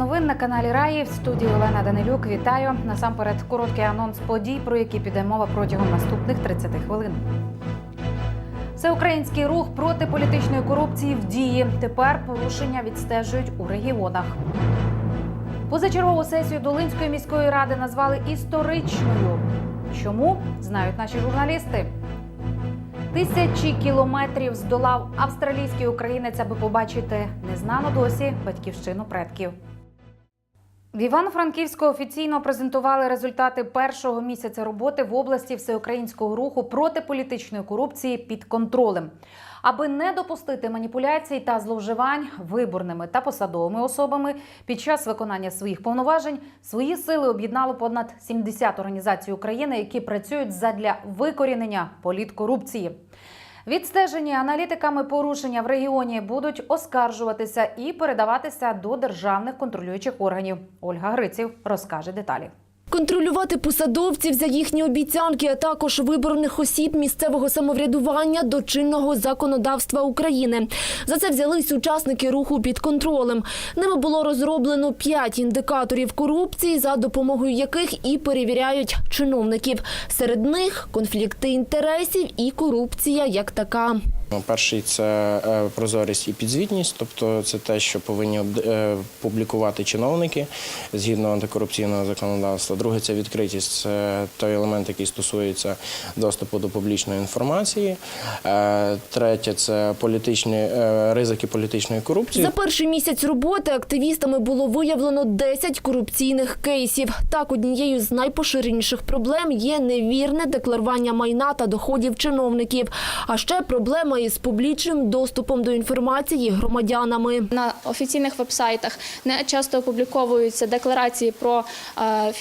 новин на каналі Раї в студії Олена Данилюк. Вітаю насамперед короткий анонс подій, про які піде мова протягом наступних 30 хвилин. Всеукраїнський рух проти політичної корупції в дії. Тепер порушення відстежують у регіонах. Позачергову сесію Долинської міської ради назвали історичною. Чому знають наші журналісти? Тисячі кілометрів здолав австралійський українець, аби побачити незнану досі батьківщину предків. В Івано-Франківську офіційно презентували результати першого місяця роботи в області всеукраїнського руху проти політичної корупції під контролем. Аби не допустити маніпуляцій та зловживань виборними та посадовими особами під час виконання своїх повноважень свої сили об'єднало понад 70 організацій України, які працюють задля викорінення політкорупції. Відстежені аналітиками порушення в регіоні будуть оскаржуватися і передаватися до державних контролюючих органів. Ольга Гриців розкаже деталі. Контролювати посадовців за їхні обіцянки, а також виборних осіб місцевого самоврядування до чинного законодавства України. За це взялись учасники руху під контролем. Ними було розроблено п'ять індикаторів корупції, за допомогою яких і перевіряють чиновників. Серед них конфлікти інтересів і корупція як така. Перший це е, прозорість і підзвітність, тобто це те, що повинні е, публікувати чиновники згідно антикорупційного законодавства. Друге це відкритість, це той елемент, який стосується доступу до публічної інформації. Е, Третє це політичні е, ризики політичної корупції. За перший місяць роботи активістами було виявлено 10 корупційних кейсів. Так, однією з найпоширеніших проблем є невірне декларування майна та доходів чиновників. А ще проблема із публічним доступом до інформації громадянами. На офіційних вебсайтах не часто опубліковуються декларації про е,